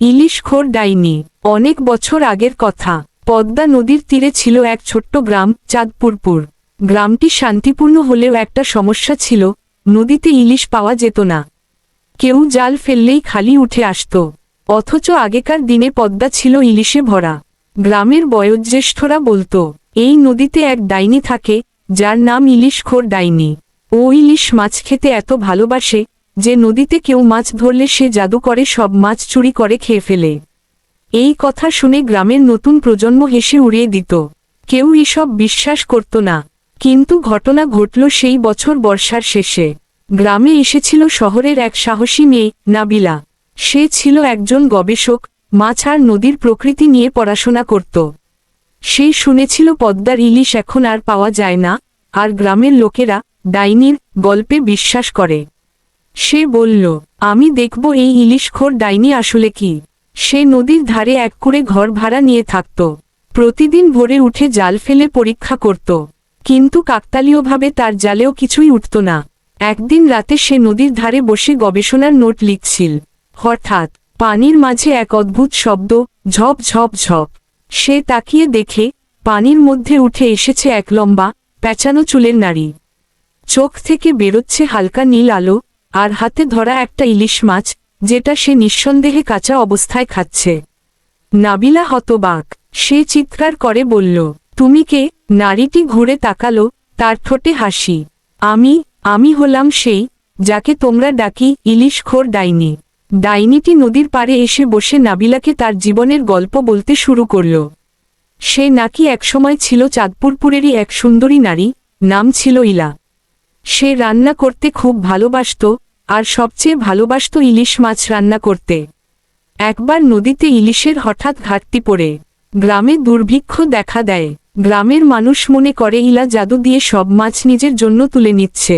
ইলিশখোর ডাইনি। অনেক বছর আগের কথা। পদ্মা নদীর তীরে ছিল এক ছোট্ট গ্রাম, চাঁদপুরপুর। গ্রামটি শান্তিপূর্ণ হলেও একটা সমস্যা ছিল, নদীতে ইলিশ পাওয়া যেত না। কেউ জাল ফেললেই খালি উঠে আসত। অথচ আগেকার দিনে পদ্মা ছিল ইলিশে ভরা। গ্রামের বয়োজ্যেষ্ঠরা বলতো, এই নদীতে এক ডাইনি থাকে, যার নাম ইলিশখোর ডাইনি। ও ইলিশ মাছ খেতে এত ভালোবাসে যে নদীতে কেউ মাছ ধরলে সে জাদু করে, সব মাছ চুরি করে, খেয়ে ফেলে। এই কথা শুনে গ্রামের নতুন প্রজন্ম হেসে উড়িয়ে দিত। কেউ এসব বিশ্বাস করত না। কিন্তু ঘটনা ঘটল সেই বছর বর্ষার শেষে। গ্রামে এসেছিল শহরের এক সাহসী মেয়ে, নাবিলা। সে ছিল একজন গবেষক, মাছ আর নদীর প্রকৃতি নিয়ে পড়াশোনা করত। সে শুনেছিল, পদ্মার ইলিশ এখন আর পাওয়া যায় না। আর গ্রামের লোকেরা ডাইনির গল্পে বিশ্বাস করে। সে বলল, আমি দেখব এই ইলিশখোর ডাইনি আসলে কি? সে নদীর ধারে এক করে ঘর ভাড়া নিয়ে থাকত। প্রতিদিন ভোরে উঠে জাল ফেলে পরীক্ষা করত। কিন্তু কাকতালীয়ভাবে তার জালেও কিছুই উঠত না। একদিন রাতে সে নদীর ধারে বসে গবেষণার নোট লিখছিল। হঠাৎ পানির মাঝে এক অদ্ভুত শব্দ, ঝপ ঝপ ঝপ। সে তাকিয়ে দেখে পানির মধ্যে উঠে এসেছে এক লম্বা প্যাঁচানো চুলের নারী চোখ থেকে বেরোচ্ছে হালকা নীল আলো। আর হাতে ধরা একটা ইলিশ মাছ, যেটা সে নিঃসন্দেহে কাঁচা অবস্থায় খাচ্ছে। নাবিলা হতবাক, সে চিৎকার করে বলল, তুমি কে? নারীটি ঘুরে তাকালো, তার ঠোঁটে হাসি। আমি আমি হলাম সেই, যাকে তোমরা ডাকি ইলিশখোর ডাইনি। ডাইনিটি নদীর পাড়ে এসে বসে নাবিলাকে তার জীবনের গল্প বলতে শুরু করল। সে নাকি একসময় ছিল চাঁদপুরপুরেরই এক সুন্দরী নারী, নাম ছিল ইলা। সে রান্না করতে খুব ভালোবাসত, আর সবচেয়ে ভালোবাসত ইলিশ মাছ রান্না করতে। একবার নদীতে ইলিশের হঠাৎ ঘাটতি পড়ে। গ্রামে দুর্ভিক্ষ দেখা দেয়। গ্রামের মানুষ মনে করে, ইলা জাদু দিয়ে সব মাছ নিজের জন্য তুলে নিচ্ছে।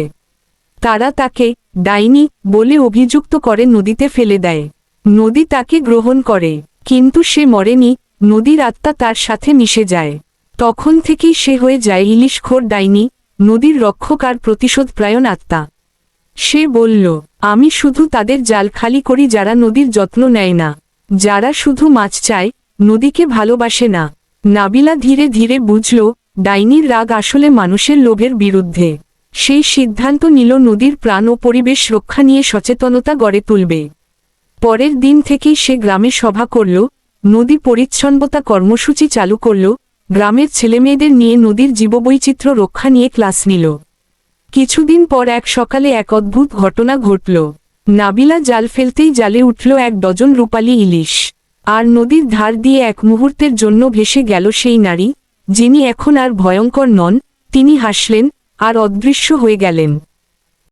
তারা তাকে ডাইনি বলে অভিযুক্ত করে নদীতে ফেলে দেয়। নদী তাকে গ্রহণ করে, কিন্তু সে মরেনি, নদীর আত্মা তার সাথে মিশে যায়। তখন থেকেই সে হয়ে যায় ইলিশখোর ডাইনি নদীর রক্ষক আর প্রতিশোধ প্রায়ণ আত্মা। সে বলল, আমি শুধু তাদের জাল খালি করি যারা নদীর যত্ন নেয় না। যারা শুধু মাছ চায়, নদীকে ভালোবাসে না। নাবিলা ধীরে ধীরে বুঝল, ডাইনির রাগ আসলে মানুষের লোভের বিরুদ্ধে। সেই সিদ্ধান্ত নিল, নদীর প্রাণ ও পরিবেশ রক্ষা নিয়ে সচেতনতা গড়ে তুলবে। পরের দিন থেকেই সে গ্রামে সভা করল, নদী পরিচ্ছন্নতা কর্মসূচি চালু করল গ্রামের ছেলেমেয়েদের নিয়ে নদীর জীববৈচিত্র্য রক্ষা নিয়ে ক্লাস নিল। কিছুদিন পর এক সকালে এক অদ্ভুত ঘটনা ঘটল। নাবিলা জাল ফেলতেই জালে উঠল এক ডজন রূপালী ইলিশ। আর নদীর ধার দিয়ে এক মুহূর্তের জন্য ভেসে গেল সেই নারী, যিনি এখন আর ভয়ঙ্কর নন, তিনি হাসলেন, আর অদৃশ্য হয়ে গেলেন।